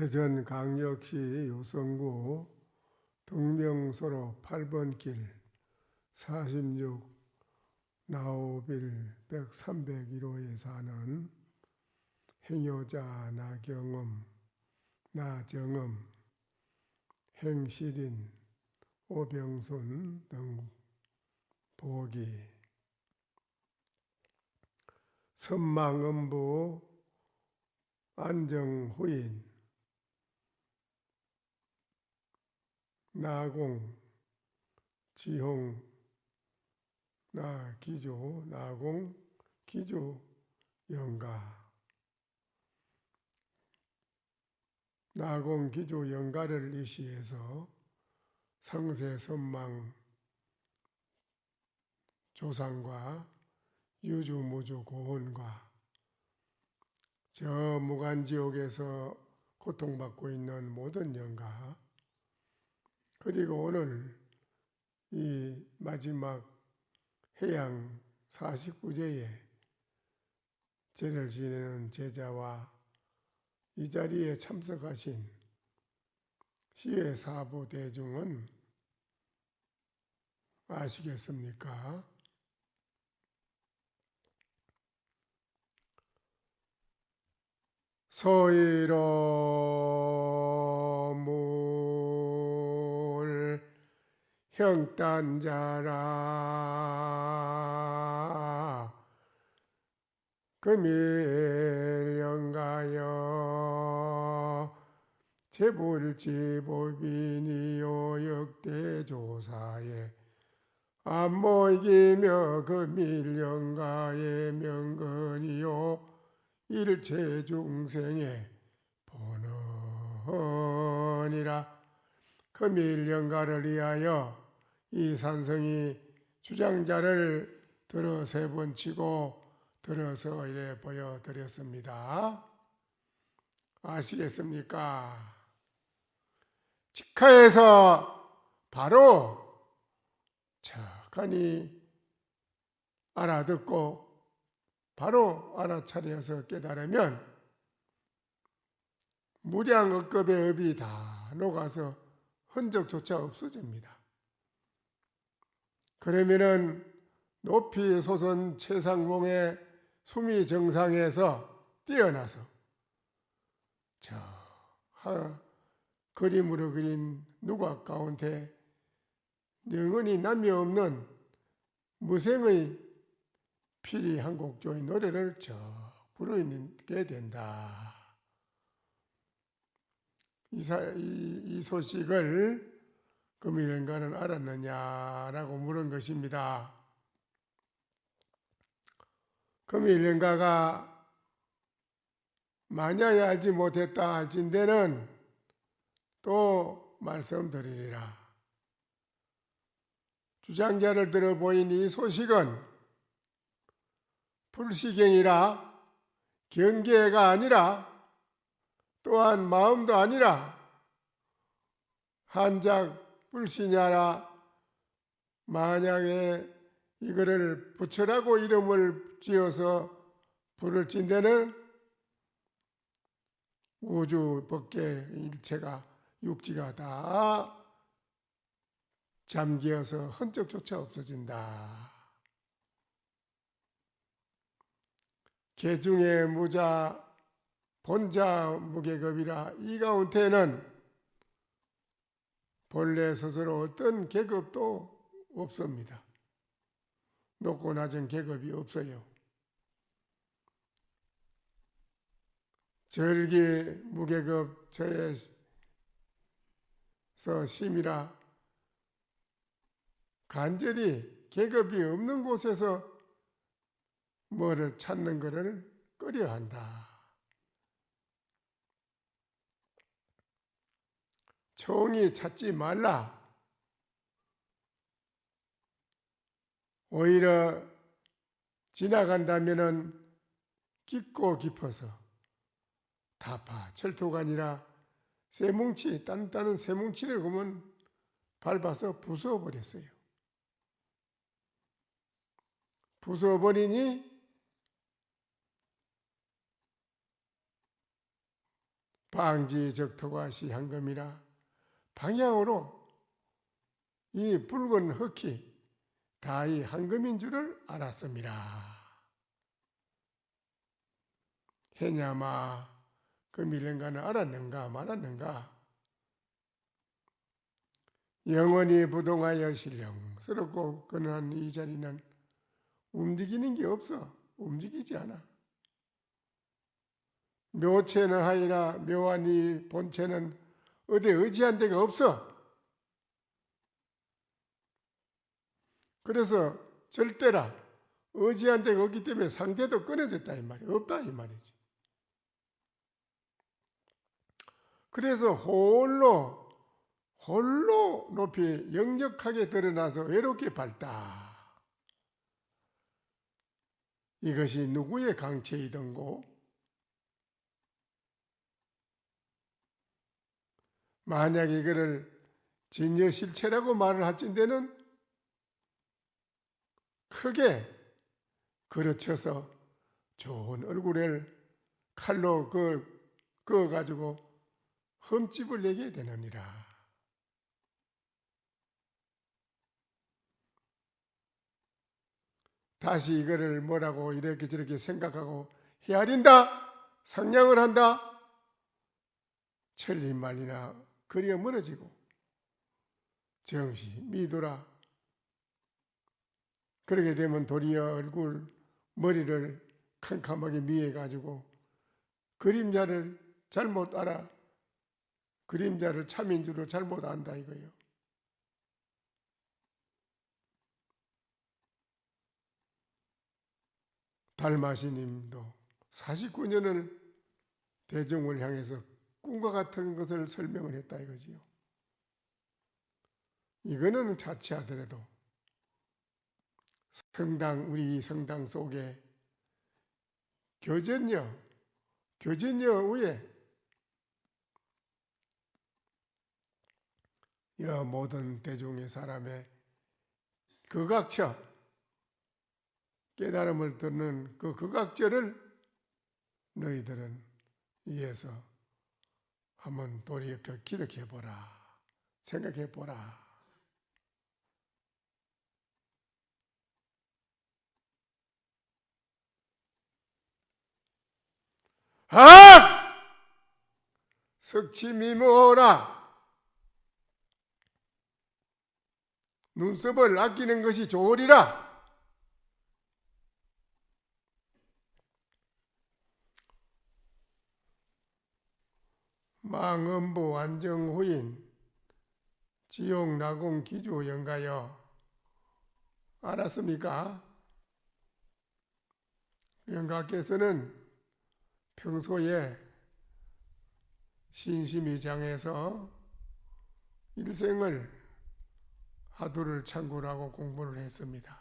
대전광역시 요성구 등명소로 8번 길 46 나오빌 100, 301호에 사는 행여자 나경음, 나정음, 행실인, 오병순 등 보기. 선망음부 안정후인 나공 지홍 나기조 나공 기조 영가. 나공 기조 영가를 이시해서 성세 선망 조상과 유주 무주 고혼과 저 무간지옥에서 고통받고 있는 모든 영가 그리고 오늘 이 마지막 해양 49제에 제를 지내는 제자와 이 자리에 참석하신 시외 사부 대중은 아시겠습니까? 소이로 형단자라. 금일영가여 제불지보빈이요 역대조사에 안모이기며 금일영가의 명근이요 일체 중생의 본원이라. 금일영가를 위하여 이 산성이 주장자를 들어 세 번 치고 들어서 이래 보여드렸습니다. 아시겠습니까? 직하에서 바로 착하니 알아듣고 바로 알아차려서 깨달으면 무량억급의 업이 다 녹아서 흔적조차 없어집니다. 그러면은 높이 솟은 최상봉의 수미 정상에서 뛰어나서 저 하, 그림으로 그린 누각 가운데 영원히 남이 없는 무생의 피리 한곡조의 노래를 저 부르게 된다. 이, 사, 이, 이 소식을 금일인가는 알았느냐라고 물은 것입니다. 금일인가가 만약에 알지 못했다 할진대는 또 말씀드리리라. 주장자를 들어 보인 이 소식은 불시경이라 경계가 아니라 또한 마음도 아니라 한작 불시냐라 만약에 이거를 부처라고 이름을 지어서 부를 진대는 우주 밖에 일체가 육지가 다 잠기어서 흔적조차 없어진다. 개중의 무자 본자 무계급이라 이 가운데는 본래 스스로 어떤 계급도 없습니다. 높고 낮은 계급이 없어요. 절기 무계급 저에서 심이라 간절히 계급이 없는 곳에서 뭐를 찾는 것을 꺼려한다. 총이 찾지 말라. 오히려 지나간다면은 깊고 깊어서 타파 철토가 아니라 쇠뭉치 단단한 쇠뭉치를 보면 밟아서 부숴버렸어요. 부숴버리니 방지 적토가 시한금이라 방향으로 이 붉은 흙이 다이 한금인 줄을 알았습니다. 해냐마 그 미련가는 알았는가 말았는가? 영원히 부동하여 신령스럽고 근한 이 자리는 움직이는 게 없어. 움직이지 않아. 묘체는 하이나 묘한 이 본체는 어디 의지한 데가 없어 그래서 절대라 의지한 데가 없기 때문에 상대도 끊어졌다 이 말이 없다 이 말이지 그래서 홀로 홀로 높이 역력하게 드러나서 외롭게 밝다. 이것이 누구의 강체이던고? 만약 이거를 진여 실체라고 말을 할진대는 크게 그르쳐서 좋은 얼굴을 칼로 그, 그어 가지고 흠집을 내게 되느니라. 다시 이거를 뭐라고 이렇게 저렇게 생각하고 헤아린다, 상냥을 한다, 천리 말이나 거리가 멀어지고 정시 미도라 그렇게 되면 도리어 얼굴 머리를 캄캄하게 미해 가지고 그림자를 잘못 알아 그림자를 참인 줄로 잘못 안다 이거예요. 달마시님도 49년을 대중을 향해서 꿈과 같은 것을 설명을 했다 이거지요. 이거는 자취하더라도 성당 우리 성당 속에 교전녀 교전녀 위에 이 모든 대중의 사람의 극악처 깨달음을 듣는 그 극악절을 너희들은 이해서 한번 돌이켜 기록해 보라. 생각해 보라. 아! 석치 미모라. 눈썹을 아끼는 것이 좋으리라. 망음부 안정후인 지옥 나공 기주 영가여 알았습니까? 영가께서는 평소에 신심이 장해서 일생을 하도를 하고 공부를 했습니다.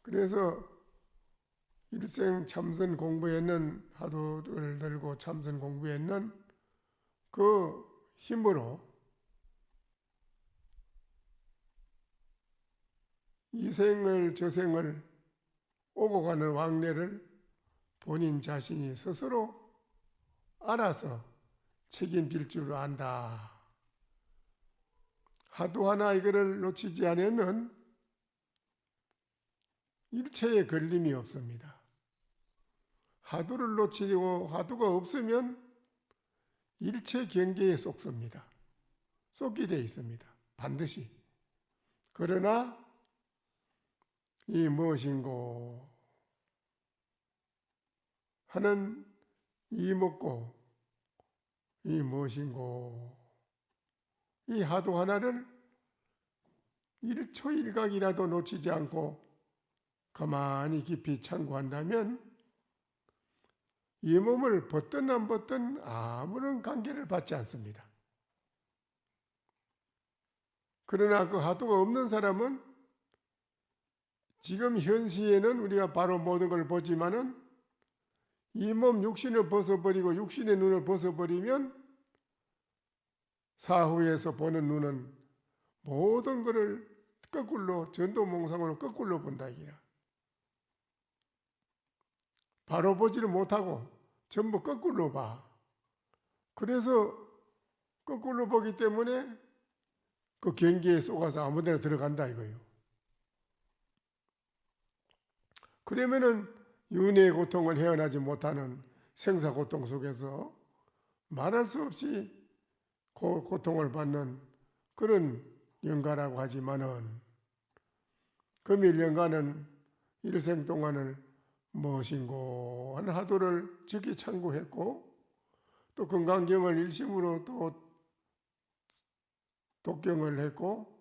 그래서 일생 참선 공부했는 하도를 들고 참선 공부했는 그 힘으로 이생을 저생을 오고 가는 왕래를 본인 자신이 스스로 알아서 책임질 줄 안다. 하도 하나 이거를 놓치지 않으면 일체의 걸림이 없습니다. 하두를 놓치고 하두가 없으면 일체 경계에 쏙습니다. 쏙게 되어 있습니다. 반드시. 그러나 이 무엇인고 하는 이 먹고 이 무엇인고 이 하도 하나를 일초일각이라도 놓치지 않고 가만히 깊이 참고한다면 이 몸을 벗든 안 벗든 아무런 관계를 받지 않습니다. 그러나 그 하도가 없는 사람은 지금 현시에는 우리가 바로 모든 걸 보지만은 이 몸 육신을 벗어버리고 육신의 눈을 벗어버리면 사후에서 보는 눈은 모든 것을 거꾸로 전도몽상으로 거꾸로 본다 이기라. 바로 보지를 못하고 전부 거꾸로 봐. 그래서 거꾸로 보기 때문에 그 경기에 쏘가서 아무 데나 들어간다 이거예요. 그러면은 윤회의 고통을 헤어나지 못하는 생사 고통 속에서 말할 수 없이 고, 고통을 받는 그런 영가라고 하지만은 금일 영가는 일생 동안을 무엇인고한 하도를 적게 참고했고 또 건강경을 일심으로 또 독경을 했고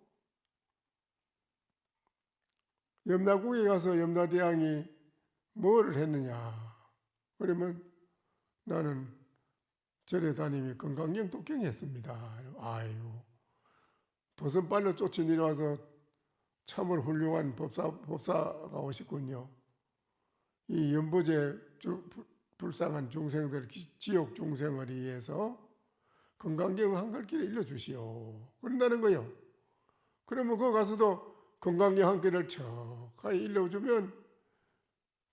염라국에 가서 염라대왕이 뭘 했느냐? 그러면 나는 절에 다니며 건강경 독경했습니다. 아유 버선발로 쫓아 내려와서 참으로 훌륭한 법사, 법사가 오셨군요 이 연보제 불쌍한 중생들 기- 지옥 중생을 위해서 건강경 한글 길을 일러주시오. 그런다는 거요. 그러면 거기 가서도 건강경 한 길을 척하게 일러주면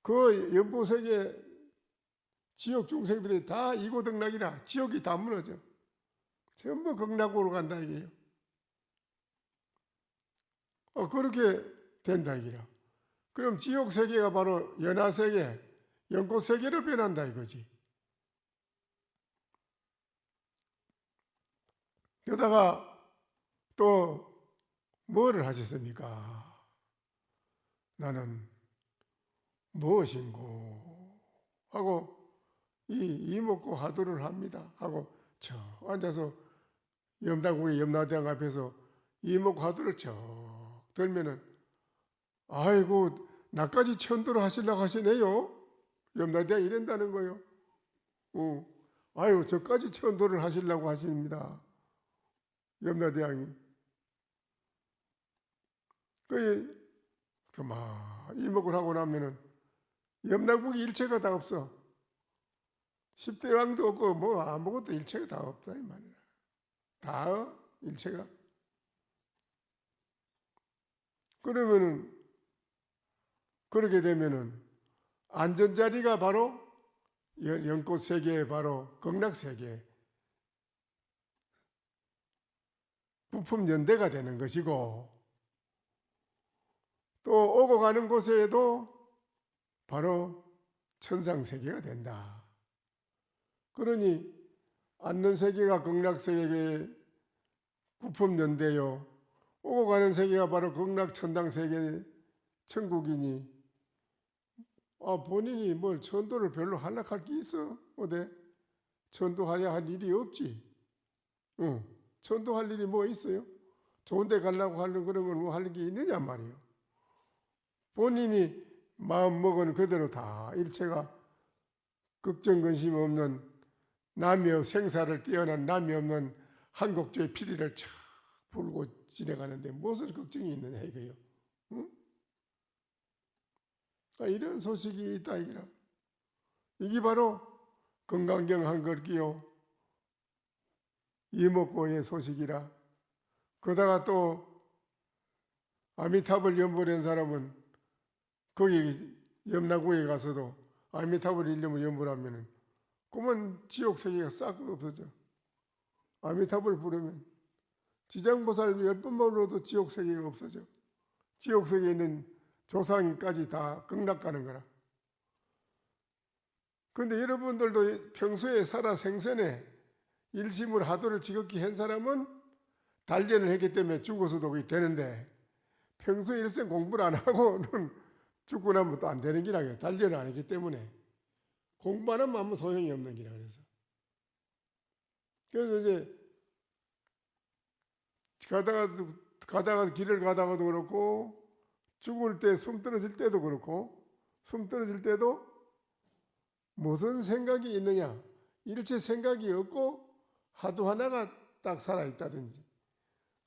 그 연보세계 지옥 중생들이 다 이고등락이라 지옥이 다 무너져. 전부 극락으로 간다 이게요. 어, 그렇게 된다 이기라 그럼 지옥 세계가 바로 연하 세계, 연꽃 세계로 변한다 이거지. 그러다가 또 뭐를 하셨습니까? 나는 무엇인고 하고 이 이목고 하도를 합니다. 하고 저 앉아서 염다국의 염라대왕 앞에서 이목고 하도를 저 들면은 아이고 나까지 천도를 하시려고 하시네요. 염라대왕 이런다는 거요. 어. 아유 저까지 천도를 하시려고 하십니다. 염라대왕이. 그 그만 이목을 하고 나면은 염라국이 일체가 다 없어. 십대 왕도 없고 뭐 아무것도 일체가 다 없다 이 말이야. 다 일체가. 그러면은 그렇게 되면은 안전자리가 바로 연- 연꽃 세계 바로 극락 세계 부품 연대가 되는 것이고 또 오고 가는 곳에도 바로 천상 세계가 된다. 그러니 앉는 세계가 극락 세계의 부품 연대요. 오고 가는 세계가 바로 극락 천당 세계 천국이니 아 본인이 뭘 전도를 별로 할락할 게 있어? 어데 전도하려 할 일이 없지. 응. 전도할 일이 뭐 있어요? 좋은 데 가려고 하는 그런 건뭐 하는 게 있느냐 말이요. 본인이 마음 먹은 그대로 다 일체가 걱정 근심 없는 남이 없- 생사를 뛰어난 남이 없는 한국조의 피리를 촥 불고 지내가는데 무엇을 걱정이 있느냐 이거요 아, 이런 소식이 있다 이기라. 이게 바로 건강경 한글기요 이목고의 소식이라. 그러다가 또 아미탑을 연보낸 사람은 거기 염라구에 가서도 아미탑을 일념을 연보하면은 그러면 지옥 세계가 싹 없어져. 아미탑을 부르면 지장보살 열 번만 불러도 지옥 세계가 없어져. 지옥 세계에 있는 조상까지 다 극락 가는 거라. 그런데 여러분들도 평소에 살아 생선에 일심을 하도를 지극히 한 사람은 단련을 했기 때문에 죽어서도 되는데 평소 일생 공부를 안 하고는 죽고 나면 또 안 되는 기라요. 단련을 안 했기 때문에 공부 안 하면 아무 소용이 없는 기라 그래서. 그래서 이제 가다가 가다가 길을 가다가도 그렇고 죽을 때 숨 떨어질 때도 그렇고 숨 떨어질 때도 무슨 생각이 있느냐? 일체 생각이 없고 하도 하나가 딱 살아 있다든지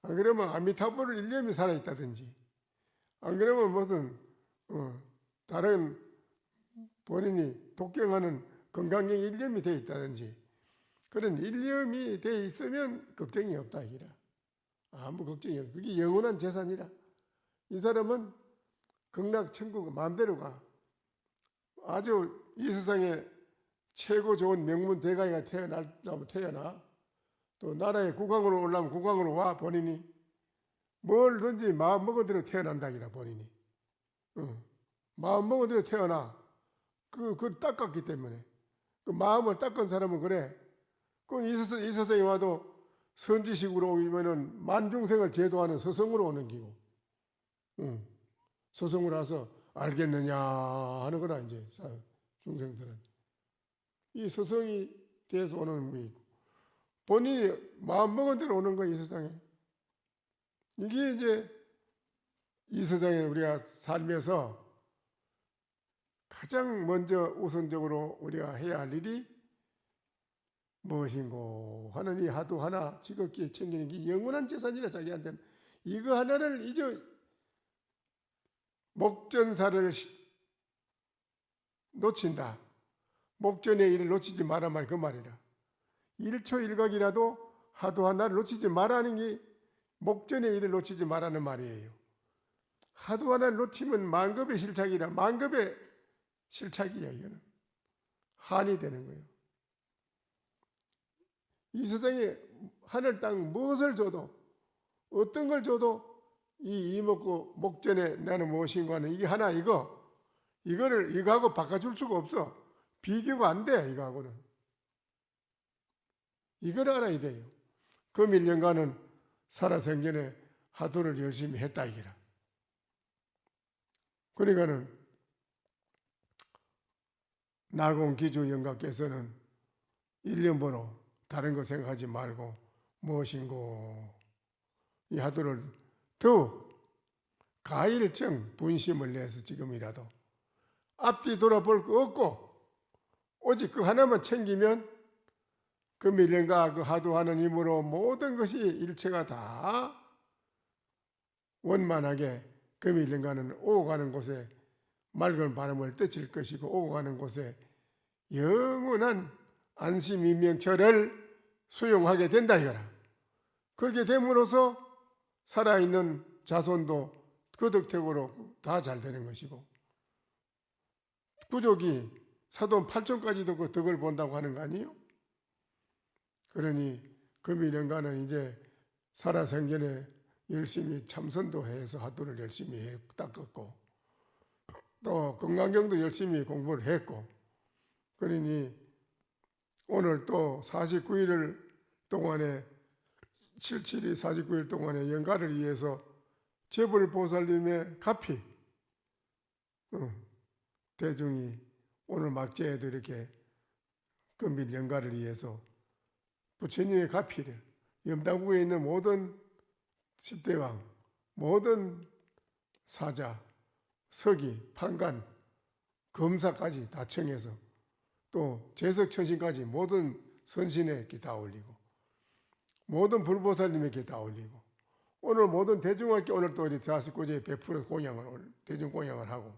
안 그러면 아미타불을 일념이 살아 있다든지 안 그러면 무슨 어, 다른 본인이 독경하는 건강경 일념이 돼 있다든지 그런 일념이 돼 있으면 걱정이 없다 이라. 아무 걱정이 없 그게 영원한 재산이라. 이 사람은 극락 천국 마음대로 가. 아주 이 세상에 최고 좋은 명문 대가이가 태어나면 태어나. 또 나라의 국왕으로 올라면 국왕으로 와 본인이. 뭘든지 마음 먹은 대로 태어난다기라 본인이. 응. 마음 먹은 대로 태어나. 그, 그걸 닦았기 때문에. 그 마음을 닦은 사람은 그래. 그건 이, 서, 이 세상에 와도 선지식으로 오면은 만중생을 제도하는 서성으로 오는 기고. 응. 서성으로 와서 알겠느냐 하는 거라 이제 사- 중생들은. 이 서성이 돼서 오는 거이고 본인이 마음 먹은 대로 오는 거야 이 세상에. 이게 이제 이 세상에 우리가 살면서 가장 먼저 우선적으로 우리가 해야 할 일이 무엇인고 이 하도 하나 지극히 챙기는 게 영원한 재산이라 자기한테는 이거 하나를 잊어 목전사를 시- 놓친다. 목전의 일을 놓치지 마라 말 그 말이라. 1초 일각이라도 하도 하나를 놓치지 말라는 게 목전의 일을 놓치지 말라는 말이에요. 하도 하나를 놓치면 만급의 실착이라 만급의 실착이야 이거는 한이 되는 거예요. 이 세상에 하늘 땅 무엇을 줘도 어떤 걸 줘도 이 이먹고 목전에 나는 무엇인가 하는 이게 하나 이거. 이거를 이거하고 바꿔줄 수가 없어. 비교가 안 돼 이거하고는. 이걸 알아야 돼요. 그 밀년간은 살아생전에 하도를 열심히 했다 이기라. 그러니까는 나공 기주 영가께서는 일년번호 다른 거 생각하지 말고 무엇인고 이 하도를 더욱 가일정 분심을 내서 지금이라도 앞뒤 돌아볼 거 없고 오직 그 하나만 챙기면 그 미련과 그 하도하는 힘으로 모든 것이 일체가 다 원만하게 그 미련과는 오고 가는 곳에 맑은 바람을 떠칠 것이고 오고 가는 곳에 영원한 안심 인명처를 수용하게 된다 이거라. 그렇게 됨으로써 살아있는 자손도 그 덕택으로 다 잘 되는 것이고 부족이 사돈 8천까지도 그 덕을 본다고 하는 거 아니에요? 그러니 그 미련가는 이제 살아생전에 열심히 참선도 해서 하도를 열심히 해 닦았고 또 건강경도 열심히 공부를 했고 그러니 오늘 또 49일을 동안에 77일 49일 동안에 연가를 위해서 재벌 보살님의 가피 어, 대중이 오늘 막제에도 이렇게 금빛 연가를 위해서 부처님의 가피를 염당국에 있는 모든 10대 왕 모든 사자 서기 판관 검사까지 다 청해서 또 제석천신까지 모든 선신에게 다 올리고 모든 불보살님에게 다 올리고 오늘 모든 대중학교 오늘 또 우리 대하십구제 100% 공양을 대중 공양을 하고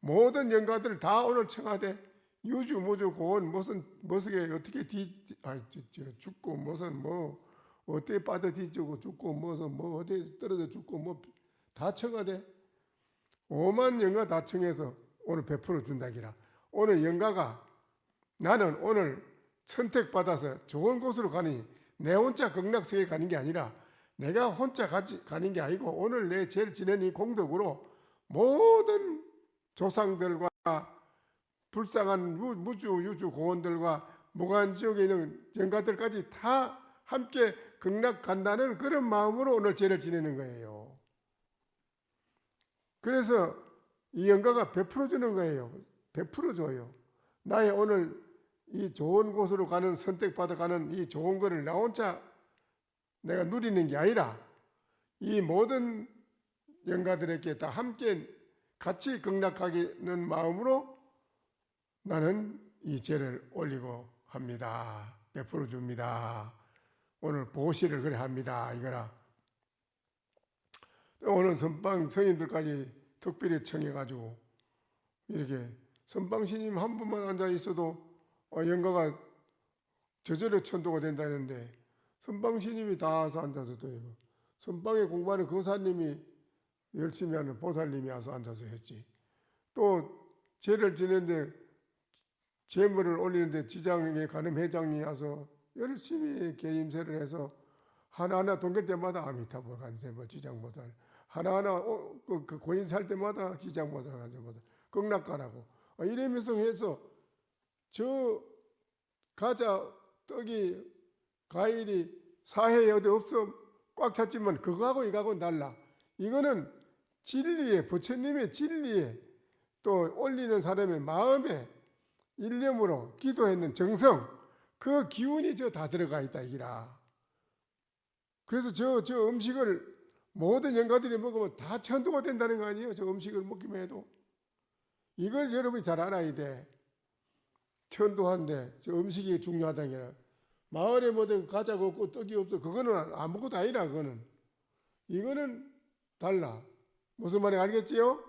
모든 영가들 다 오늘 청와대 유주 무주 고원 무슨 무슨 어떻게 뒤 아, 저, 저, 죽고 무슨 뭐 어떻게 빠져 뒤지고 죽고 무슨 뭐 어디 떨어져 죽고 뭐 다 청와대. 오만 영가 다 청해서 오늘 100% 준다기라. 오늘 영가가 나는 오늘 선택받아서 좋은 곳으로 가니 내 혼자 극락세계 가는 게 아니라 내가 혼자 가지, 가는 게 아니고 오늘 내 제일 지낸 이 공덕으로 모든 조상들과 불쌍한 무- 무주 유주 고원들과 무관지옥에 있는 영가들까지 다 함께 극락 간다는 그런 마음으로 오늘 제를 지내는 거예요. 그래서 이 영가가 100% 주는 거예요. 100% 줘요. 나의 오늘 이 좋은 곳으로 가는 선택받아 가는 이 좋은 거를 나 혼자 내가 누리는 게 아니라 이 모든 영가들에게 다 함께 같이 극락하기는 마음으로 나는 이 죄를 올리고 합니다. 100% 줍니다. 오늘 보시를 그래 합니다. 이거라. 오늘 선방 성인들까지 특별히 청해가지고 이렇게 선방 스님 한 분만 앉아 있어도 어, 영가가 저절로 천도가 된다는데 선방 스님이 다 와서 앉아서도 이거 선방에 공부하는 거사님이 열심히 하는 보살님이 와서 앉아서 했지. 또 죄를 지는데 재물을 올리는데 지장에 가는 회장이 와서 열심히 개임세를 해서 하나하나 동결 때마다 아미타불 간세벌 지장보살. 하나하나 어, 그, 그 고인 살 때마다 지장보살 간세보살. 극락가라고. 어, 이러면서 해서 저 과자 떡이 과일이 사회에 어디 없어 꽉 찼지만 그거하고 이거하고는 달라 이거는 진리에 부처님의 진리에 또 올리는 사람의 마음에 일념으로 기도했는 정성 그 기운이 저 다 들어가 있다 이기라. 그래서 저 저 음식을 모든 영가들이 먹으면 다 천도가 된다는 거 아니에요? 저 음식을 먹기만 해도 이걸 여러분이 잘 알아야 돼. 천도한데 저 음식이 중요하다는 게 마을에 뭐든 과자가 없고 떡이 없어 그거는 아무것도 아니라 그거는 이거는 달라. 무슨 말인지 알겠지요?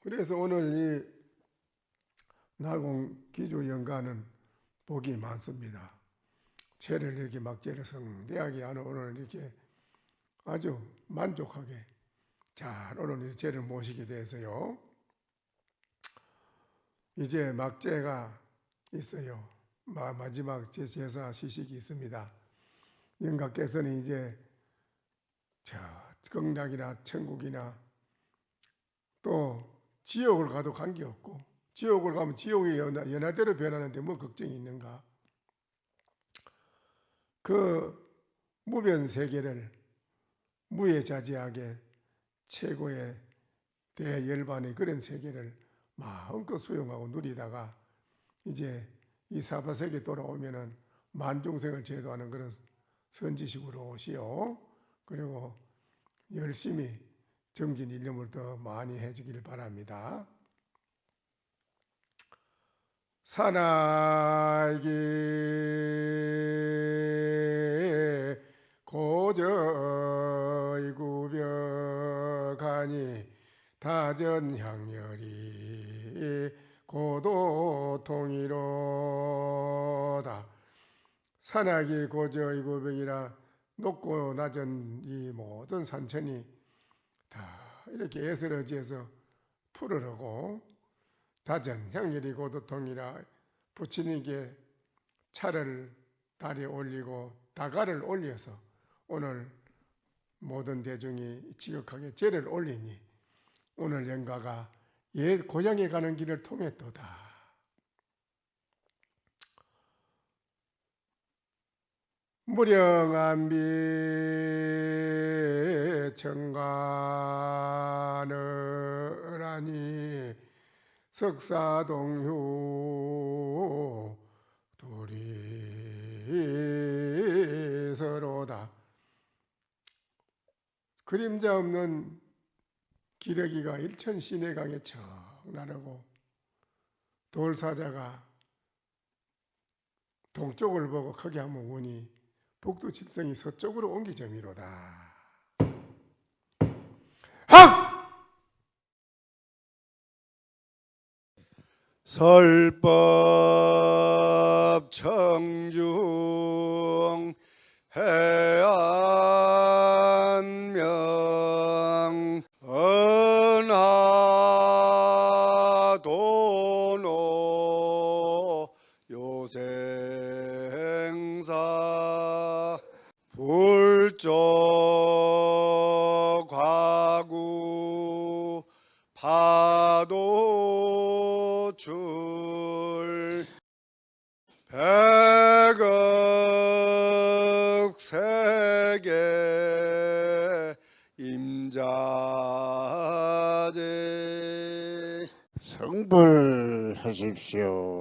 그래서 오늘 이 나공 기조 연가는 복이 많습니다. 죄를 이렇게 막죄를 성대하게 하는 오늘 이렇게 아주 만족하게 잘 오늘 이 죄를 모시게 돼서요. 이제 막죄가 있어요. 마- 마지막 제사 시식이 있습니다. 영가께서는 이제 저 극락이나 천국이나 또 지옥을 가도 관계없고 지옥을 가면 지옥이 연하, 연하대로 변하는데 뭐 걱정이 있는가? 그 무변 세계를 무예자지하게 최고의 대열반의 그런 세계를 마음껏 수용하고 누리다가 이제 이 사바세계 돌아오면은 만중생을 제도하는 그런 선지식으로 오시오. 그리고 열심히 정진 일념을 더 많이 해주길 바랍니다. 사나기 고저이 구벽하니 다전향열이 고도통이로다. 산악이 고저이 구벽이라 높고 낮은 이 모든 산천이 다 이렇게 애스러지해서 풀으려고 다전 향일이 고도통이라 부처님께 차를 다리에 올리고 다가를 올려서 오늘 모든 대중이 지극하게 제를 올리니 오늘 영가가 옛 고향에 가는 길을 통했도다. 무령암비 청가느라니 석사동효 둘이 서로다 그림자 없는 기러기가 일천 시내강에 척 나르고 돌사자가 동쪽을 보고 크게 한번 우니 북두 칠성이 서쪽으로 옮기점이로다. 설법 청중 임자제 성불하십시오.